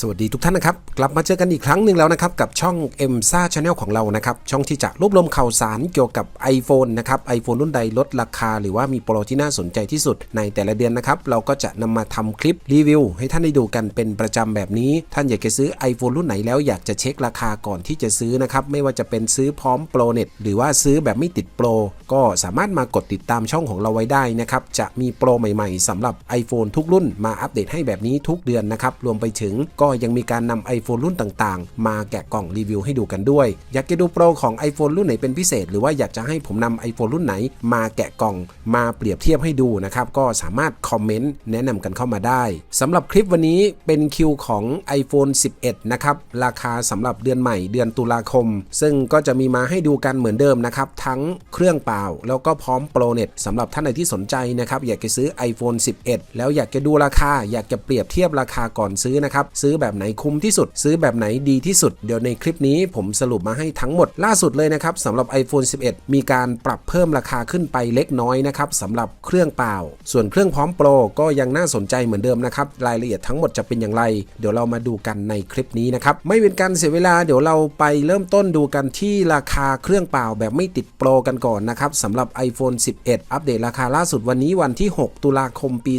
สวัสดีทุกท่านนะครับ กลับมาเจอกันอีกครั้งหนึ่งแล้วนะครับ กับช่อง m อ็มซ่าชาแนลของเรานะครับ ช่องที่จะรวบรวมข่าวสารเกี่ยวกับ iPhone นะครับ iPhone รุ่นใดลดราคา หรือว่ามีโปรที่น่าสนใจที่สุดในแต่ละเดือนนะครับ เราก็จะนำมาทำคลิปรีวิว ให้ท่านได้ดูกันเป็นประจำแบบนี้ ท่านอยากจะซื้อ iPhone รุ่นไหนแล้วอยากจะเช็คราคาก่อนที่จะซื้อนะครับไม่ว่าจะเป็นซื้อพร้อมโปรเน็ตหรือว่าซื้อแบบไม่ติดโปรก็สามารถมากดติดตามช่องของเราไว้ได้นะครับจะมีโปรใหม่ ๆสำหรับ iPhone ทุกรุ่นมาอัปเดตให้แบบนี้ทุกเดือนนะครับรวมไปถึงก็ยังมีการนำ iPhone รุ่นต่างๆ มาแกะกล่องรีวิวให้ดูกันด้วย อยากจะดูโปรของ iPhone รุ่นไหนเป็นพิเศษ หรือว่าอยากจะให้ผมนำ iPhone รุ่นไหน มาแกะกล่องมาเปรียบเทียบให้ดูนะครับก็สามารถคอมเมนต์แนะนำกันเข้ามาได้สำหรับคลิปวันนี้เป็นคิวของ iPhone 11 นะครับราคาสำหรับเดือนใหม่เดือนตุลาคม ซึ่งก็จะมีมาให้ดูกันเหมือนเดิมนะครับทั้งเครื่องเปล่า แล้วก็พร้อมโปรเน็ตสำหรับท่านใดที่สนใจนะครับอยากจะซื้อ iPhone 11 แล้วอยากจะดูราคา อยากจะเปรียบเทียบราคาก่อนซื้อนะครับซื้อแบบไหนคุ้มที่สุด ซื้อแบบไหนดีที่สุด เดี๋ยวในคลิปนี้ผมสรุปมาให้ทั้งหมดล่าสุดเลยนะครับสำหรับ iPhone 11 มีการปรับเพิ่มราคาขึ้นไปเล็กน้อยนะครับสำหรับเครื่องเปล่า ส่วนเครื่องพร้อมโปรก็ยังน่าสนใจเหมือนเดิมนะครับรายละเอียดทั้งหมดจะเป็นอย่างไร เดี๋ยวเรามาดูกันในคลิปนี้นะครับไม่เป็นการเสียเวลาเดี๋ยวเราไปเริ่มต้นดูกันที่ราคาเครื่องเปล่าแบบไม่ติดโปรกันก่อนนะครับสำหรับ iPhone 11 อัปเดตราคาล่าสุดวันนี้วันที่ 6 ตุลาคมปี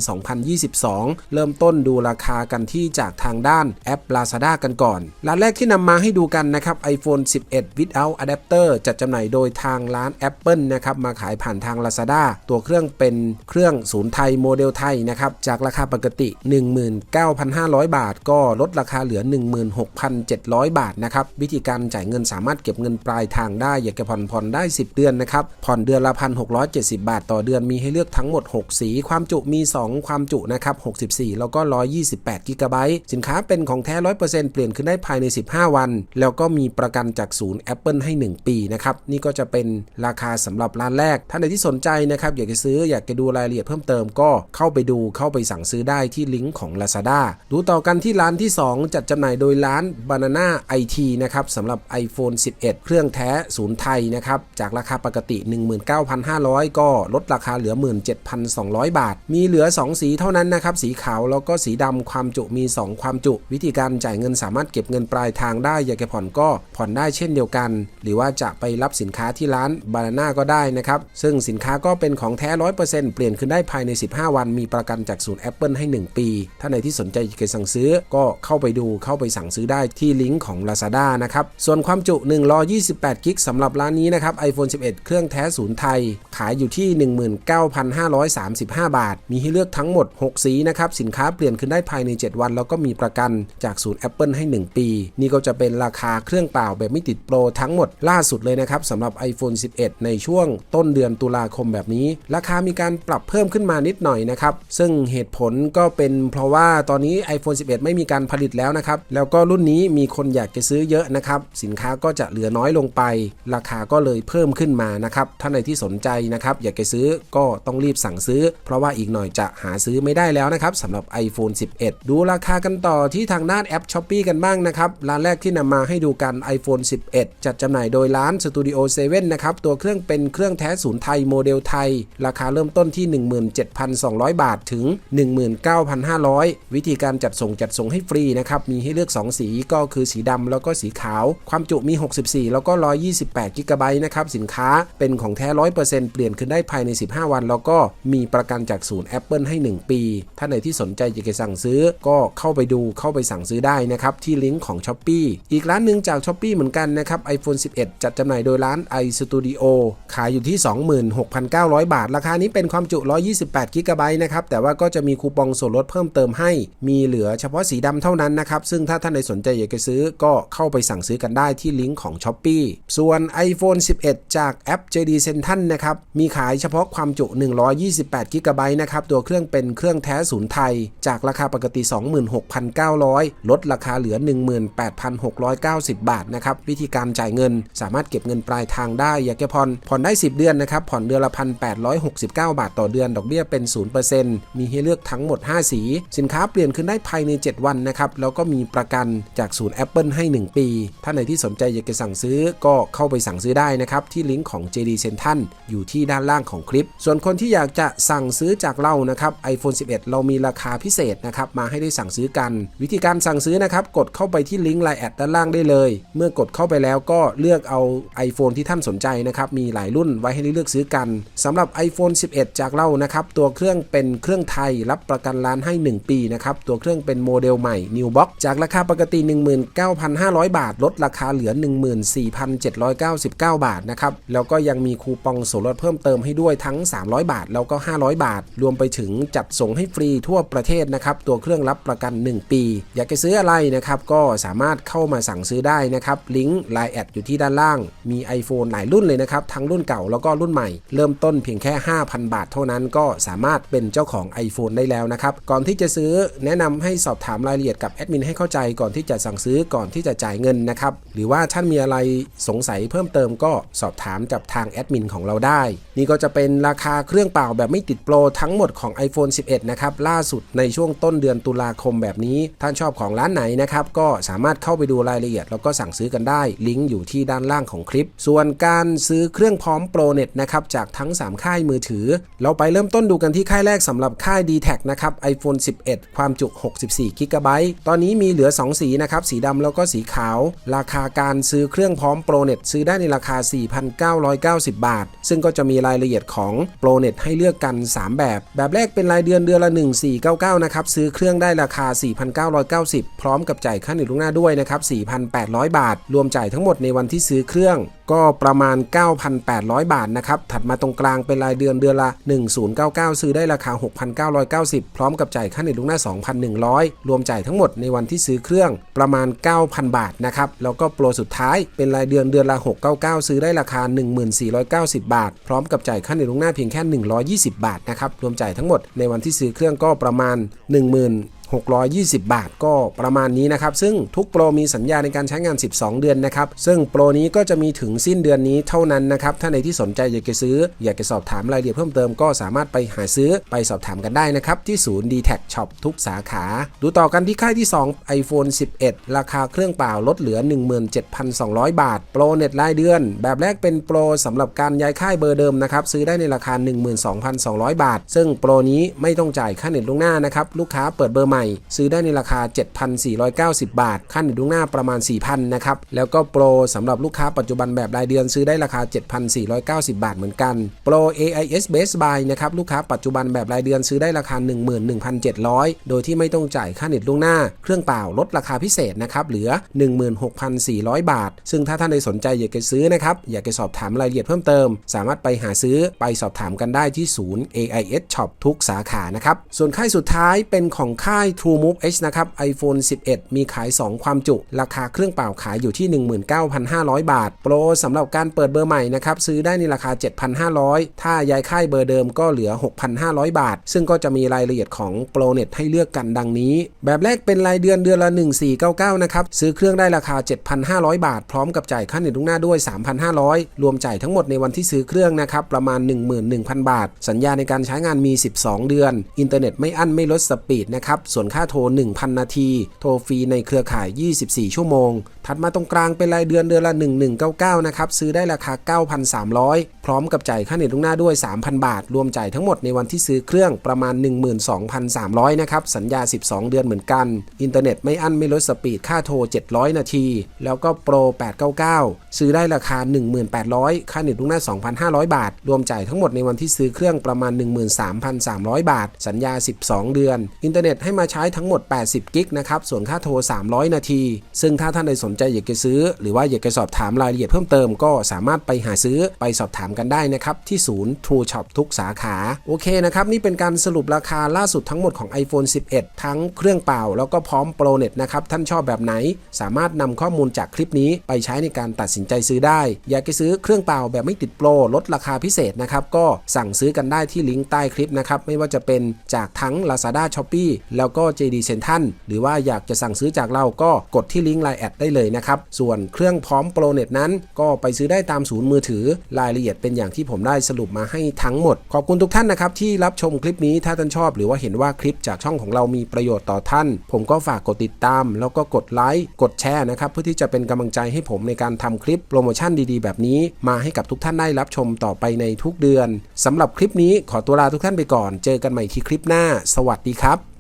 2022 เริ่มต้นดูราคากันที่จากทางด้านแอป Lazada กันก่อนร้านแรกที่นำมาให้ดูกันนะครับ iPhone 11 without adapter จัดจำหน่ายโดยทางร้าน Apple นะครับมาขายผ่านทาง Lazada ตัวเครื่องเป็นเครื่องศูนย์ไทยโมเดลไทยนะครับจากราคาปกติ 19,500 บาท ก็ลดราคาเหลือ 16,700 บาทนะครับวิธีการจ่ายเงินสามารถเก็บเงินปลายทางได้อยากจะผ่อนผ่อนได้ 10 เดือนนะครับผ่อนเดือนละ 1,670 บาท ต่อเดือนมีให้เลือกทั้งหมด 6 สี ความจุมี 2 ความจุนะครับ64 แล้วก็ 128กิกะไบต์สินค้าเป็นของแท้100%เปลี่ยนขึ้นได้ภายใน 15 วัน แล้วก็มีประกันจากศูนย์ Apple ให้ 1 ปีนะครับ นี่ก็จะเป็นราคาสำหรับร้านแรก ท่านใดที่สนใจนะครับ อยากจะซื้ออยากจะดูรายละเอียดเพิ่มเติมก็เข้าไปดูเข้าไปสั่งซื้อได้ที่ลิงก์ของ Lazada ดูต่อกันที่ร้านที่ 2 จัดจำหน่ายโดยร้าน Banana IT นะครับสำหรับ iPhone 11 เครื่องแท้ศูนย์ไทยนะครับจากราคาปกติ 19,500 ก็ลดราคาเหลือ 17,200 บาท มีเหลือ 2 สีเท่านั้นนะครับสีขาวแล้วก็สีดำความจุมี 2 ความจุวิธีการจ่ายเงินสามารถเก็บเงินปลายทางได้ อยากจะผ่อนก็ผ่อนได้เช่นเดียวกัน หรือว่าจะไปรับสินค้าที่ร้าน Banana ก็ได้นะครับ ซึ่งสินค้าก็เป็นของแท้ 100%เปลี่ยนขึ้นได้ภายใน 15 วัน มีประกันจากศูนย์ Apple ให้ 1 ปี ถ้าในที่สนใจจะสั่งซื้อก็เข้าไปดูเข้าไปสั่งซื้อได้ที่ลิงก์ของ Lazada นะครับ ส่วนความจุ128กิกสำหรับร้านนี้นะครับ iPhone 11 เครื่องแท้ศูนย์ไทย ขายอยู่ที่ 19,535 บาท มีให้เลือกทั้งหมด 6 สีนะครับ สินค้าเปลี่ยนขึ้นได้ภายใน 7 วัน แล้วก็มีประกันจากศูนย์ Apple ให้ 1 ปี นี่ก็จะเป็นราคาเครื่องเปล่าแบบไม่ติดโปรทั้งหมดล่าสุดเลยนะครับสำหรับ iPhone 11 ในช่วงต้นเดือนตุลาคมแบบนี้ ราคามีการปรับเพิ่มขึ้นมานิดหน่อยนะครับ ซึ่งเหตุผลก็เป็นเพราะว่าตอนนี้ iPhone 11 ไม่มีการผลิตแล้วนะครับ แล้วก็รุ่นนี้มีคนอยากจะซื้อเยอะนะครับ สินค้าก็จะเหลือน้อยลงไป ราคาก็เลยเพิ่มขึ้นมานะครับท่านใดที่สนใจนะครับอยากจะซื้อก็ต้องรีบสั่งซื้อ เพราะว่าอีกหน่อยจะหาซื้อไม่ได้แล้วนะครับสำหรับ iPhone 11 ดูราคากันต่อที่ทางด้านแอป s h อ p e e กันบ้างนะครับ ร้านแรกที่นำมาให้ดูกัน iPhone 11 จัดจำหน่ายโดยร้าน Studio 7 นะครับ ตัวเครื่องเป็นเครื่องแท้ศูนย์ไทยโมเดลไทย ราคาเริ่มต้นที่ 17,200 บาทถึง 19,500 วิธีการจัดส่งจัดส่งให้ฟรีนะครับ มีให้เลือก 2 สีก็คือสีดำแล้วก็สีขาว ความจุมี 64 แล้วก็ 128กิกะไบต์นะครับ สินค้าเป็นของแท้ 100%เปลี่ยนขึ้นได้ภายใน 15 วัน แล้วก็มีประกันจากศูนย์ Apple ให้ 1 ปี ถ้าไหนที่สนใจอยากจะสั่งซื้อก็เข้าไปดูเข้าาไปสั่งซื้อได้นะครับ ที่ลิงก์ของ s h อ p e e อีกร้านหนึ่งจาก s h อ p e e เหมือนกันนะครับ iPhone 11 จัดจำหน่ายโดยร้าน iStudio ขายอยู่ที่ 26,900 บาท ราคานี้เป็นความจุ 128 กิกะไบต์นะครับ แต่ว่าก็จะมีคูปองส่วนลดเพิ่มเติมให้ มีเหลือเฉพาะสีดำเท่านั้นนะครับ ซึ่งถ้าท่านใดสนใจอยากจะซื้อก็เข้าไปสั่งซื้อกันได้ที่ลิงก์ของ s h อ p e e ส่วน iPhone 11 จากแอป JD Central นะครับ มีขายเฉพาะความจุ 128 กิกะไบต์นะครับ ตัวเครื่องเป็นเครื่องแท้ศูนย์ไทย จากราคาปกติ 26,900ลดราคาเหลือ 18,690 บาทนะครับ วิธีการจ่ายเงินสามารถเก็บเงินปลายทางได้อยากจะผ่อนผ่อนได้ 10 เดือนนะครับ ผ่อนเดือนละ 1,869 บาทต่อเดือน ดอกเบี้ยเป็น 0%มีให้เลือกทั้งหมด 5 สี สินค้าเปลี่ยนขึ้นได้ภายใน 7 วันนะครับ แล้วก็มีประกันจากศูนย์ Apple ให้ 1 ปี ถ้าไหนที่สนใจอยากจะสั่งซื้อก็เข้าไปสั่งซื้อได้นะครับ ที่ลิงก์ของ JD Central อยู่ที่ด้านล่างของคลิป ส่วนคนที่อยากจะสั่งซื้อจากเรานะครับ iPhone 11 เรามีราคาพิเศษนะครับมาให้ได้สั่งซื้อกันวิวิธีการสั่งซื้อนะครับ กดเข้าไปที่ลิงก์ไลน์แอดด้านล่างได้เลย เมื่อกดเข้าไปแล้วก็เลือกเอา iPhone ที่ท่านสนใจนะครับ มีหลายรุ่นไว้ให้เลือกซื้อกันสำหรับ iPhone 11 จากเรานะครับ ตัวเครื่องเป็นเครื่องไทยรับประกันร้านให้ 1 ปีนะครับ ตัวเครื่องเป็นโมเดลใหม่ New Box จากราคาปกติ 19,500 บาท ลดราคาเหลือ 14,799 บาทนะครับ แล้วก็ยังมีคูปองส่วนลดเพิ่มเติมให้ด้วยทั้ง 300 บาท แล้วก็ 500 บาท รวมไปถึงจัดส่งให้ฟรีทั่วประเทศนะครับ ตัวเครื่องรับประกัน 1 ปีอยากจะซื้ออะไรนะครับก็สามารถเข้ามาสั่งซื้อได้นะครับลิงก์ Line แอดอยู่ที่ด้านล่าง มี iPhone หลายรุ่นเลยนะครับทั้งรุ่นเก่าแล้วก็รุ่นใหม่ เริ่มต้นเพียงแค่ 5,000 บาทเท่านั้นก็สามารถเป็นเจ้าของ iPhone ได้แล้วนะครับก่อนที่จะซื้อแนะนำให้สอบถามรายละเอียดกับแอดมินให้เข้าใจก่อนที่จะสั่งซื้อก่อนที่จะจ่ายเงินนะครับหรือว่าท่านมีอะไรสงสัยเพิ่มเติมก็สอบถามกับทางแอดมินของเราได้ นี่ก็จะเป็นราคาเครื่องเปล่าแบบไม่ติดโปรทั้งหมดของ iPhone 11 นะครับล่าสุดในช่วงต้นเดือนตุลาคมแบบนี้ท่านชอบของร้านไหนนะครับก็สามารถเข้าไปดูรายละเอียด แล้วก็สั่งซื้อกันได้ลิงก์อยู่ที่ด้านล่างของคลิป ส่วนการซื้อเครื่องพร้อมโปรเน็ตนะครับจากทั้ง 3 ค่ายมือถือ เราไปเริ่มต้นดูกันที่ค่ายแรกสำหรับค่าย d t แทนะครับ iPhone 11 ความจุ 64 g b ตอนนี้มีเหลือ 2 สีนะครับสีดำแล้วก็สีขาว ราคาการซื้อเครื่องพร้อมโปรเน็ตซื้อได้ในราคา 4,990 บาท ซึ่งก็จะมีรายละเอียดของโปรเน็ตให้เลือกกัน 3 แบบ แบบแรกเป็นรายเดือนเดือนละ 1499 นะครับซื้อเครื่องได้ราคา4,990 พร้อมกับจ่ายค่าหนึ่งล่วงหน้าด้วยนะครับ 4,800 บาท รวมจ่ายทั้งหมดในวันที่ซื้อเครื่อง ก็ประมาณ 9,800 บาทนะครับ ถัดมาตรงกลางเป็นรายเดือนเดือนละ 1099 ซื้อได้ราคา 6,990 พร้อมกับจ่ายค่าเน็ตล่วงหน้า 2,100 รวมจ่ายทั้งหมดในวันที่ซื้อเครื่องประมาณ 9,000 บาทนะครับ แล้วก็โปรสุดท้ายเป็นรายเดือนเดือนละ 699 ซื้อได้ราคา 1490 บาท พร้อมกับจ่ายค่าเน็ตล่วงหน้าเพียงแค่ 120 บาทนะครับ รวมจ่ายทั้งหมดในวันที่ซื้อเครื่องก็ประมาณ 10,000 620 บาทก็ประมาณนี้นะครับ ซึ่งทุกโปรมีสัญญาในการใช้งาน 12 เดือนนะครับ ซึ่งโปรนี้ก็จะมีถึงสิ้นเดือนนี้เท่านั้นนะครับ ถ้าในที่สนใจอยากจะซื้อ อยากจะสอบถามรายละเอียดเพิ่มเติมก็สามารถไปหาซื้อไปสอบถามกันได้นะครับ ที่ศูนย์ d t แท Shop ทุกสาขา ดูต่อกันที่ค่ายที่ 2 iPhone 11 ราคาเครื่องเปล่าลดเหลือ 17,200 บาท โปรเน็ตรายเดือน แบบแรกเป็นโปรสำหรับการย้ายค่ายเบอร์เดิมนะครับซื้อได้ในราคา 12,200 บาท ซึ่งโปรนี้ไม่ต้องจ่ายค่าเน็ตล่วงหน้านะครับลูกค้าเปิดเบอร์ใหม่ซื้อได้ในราคา 7,490 บาทค่าเน็ตล่วงหน้าประมาณ 4,000 นะครับ แล้วก็โปรสำหรับลูกค้าปัจจุบันแบบรายเดือนซื้อได้ราคา 7,490 บาทเหมือนกัน โปร AIS Best Buy นะครับ ลูกค้าปัจจุบันแบบรายเดือนซื้อได้ราคา 11,700 โดยที่ไม่ต้องจ่ายค่าเน็ตล่วงหน้า เครื่องเปล่าลดราคาพิเศษนะครับ เหลือ 16,400 บาท ซึ่งถ้าท่านใดสนใจอยากจะซื้อนะครับ อยากจะสอบถามรายละเอียดเพิ่มเติม สามารถไปหาซื้อไปสอบถามกันได้ที่ศูนย์ AIS Shop ทุกสาขา นะครับ ส่วนค่ายสุดท้ายเป็นของค่าย True Move H นะครับ iPhone 11 มีขาย 2 ความจุ ราคาเครื่องเปล่าขายอยู่ที่ 19,500 บาท โปรสำหรับการเปิดเบอร์ใหม่นะครับ ซื้อได้ในราคา 7,500 ถ้าย้ายค่ายเบอร์เดิมก็เหลือ 6,500 บาท ซึ่งก็จะมีรายละเอียดของโปรเน็ตให้เลือกกันดังนี้ แบบแรกเป็นรายเดือนเดือนละ 1499 นะครับ ซื้อเครื่องได้ราคา 7,500 บาท พร้อมกับจ่ายค่าเน็ตล่วงหน้าด้วย 3,500 รวมจ่ายทั้งหมดในวันที่ซื้อเครื่องนะครับประมาณ 11,000 บาท สัญญาในการใช้งานมี 12 เดือน อินเทอร์เน็ตไม่อั้นไม่ลดสปีดนะครับส่วนค่าโทร 1,000 นาที โทรฟรีในเครือข่าย 24 ชั่วโมง ถัดมาตรงกลางเป็นรายเดือนเดือนละ 1199 นะครับ ซื้อได้ราคา 9,300 พร้อมกับจ่ายค่าเน็ตล่วงหน้าด้วย 3,000 บาท รวมจ่ายทั้งหมดในวันที่ซื้อเครื่องประมาณ 12,300 นะครับ สัญญา 12 เดือนเหมือนกัน อินเทอร์เน็ตไม่อั้นไม่ลดสปีดค่าโทร 700 นาที แล้วก็โปร 899 ซื้อได้ราคา 1800 ค่าเน็ตล่วงหน้า 2,500 บาท รวมจ่ายทั้งหมดในวันที่ซื้อเครื่องประมาณ 13,300 บาท สัญญา 12 เดือน อินเทอร์เน็ตให้มาใช้ทั้งหมด 80 กิกนะครับ ส่วนค่าโทร 300 นาที ซึ่งถ้าท่านใดสนใจอยากจะซื้อ หรือว่าอยากจะสอบถามรายละเอียดเพิ่มเติมก็สามารถไปหาซื้อไปสอบถามกันได้นะครับ ที่ศูนย์ True Shop ทุกสาขา โอเคนะครับ นี่เป็นการสรุปราคาล่าสุดทั้งหมดของ iPhone 11 ทั้งเครื่องเปล่า แล้วก็พร้อมโปรเน็ตนะครับ ท่านชอบแบบไหน สามารถนำข้อมูลจากคลิปนี้ไปใช้ในการตัดสินใจซื้อได้ อยากจะซื้อเครื่องเปล่าแบบไม่ติดโปรลดราคาพิเศษนะครับก็สั่งซื้อกันได้ที่ลิงก์ใต้คลิปนะครับไม่ว่าจะเป็นจากทั้ง Lazada Shopee แล้วก็ JD Central หรือว่าอยากจะสั่งซื้อจากเราก็กดที่ลิงก์ Line แอดได้เลยนะครับ ส่วนเครื่องพร้อมโปรเน็ตนั้น ก็ไปซื้อได้ตามศูนย์มือถือ รายละเอียดเป็นอย่างที่ผมได้สรุปมาให้ทั้งหมด ขอบคุณทุกท่านนะครับที่รับชมคลิปนี้ถ้าท่านชอบ หรือว่าเห็นว่าคลิปจากช่องของเรามีประโยชน์ต่อท่าน ผมก็ฝากกดติดตาม แล้วก็กดไลค์กดแชร์นะครับเพื่อที่จะเป็นกำลังใจให้ผมในการทำคลิปโปรโมชั่นดีๆ แบบนี้ มาให้กับทุกท่านได้รับชมต่อไปในทุกเดือนสำหรับคลิปนี้ขอตัวลาทุกท่านไปก่อน เจอกันใหม่ที่คลิปหน้า สวัสดีครับ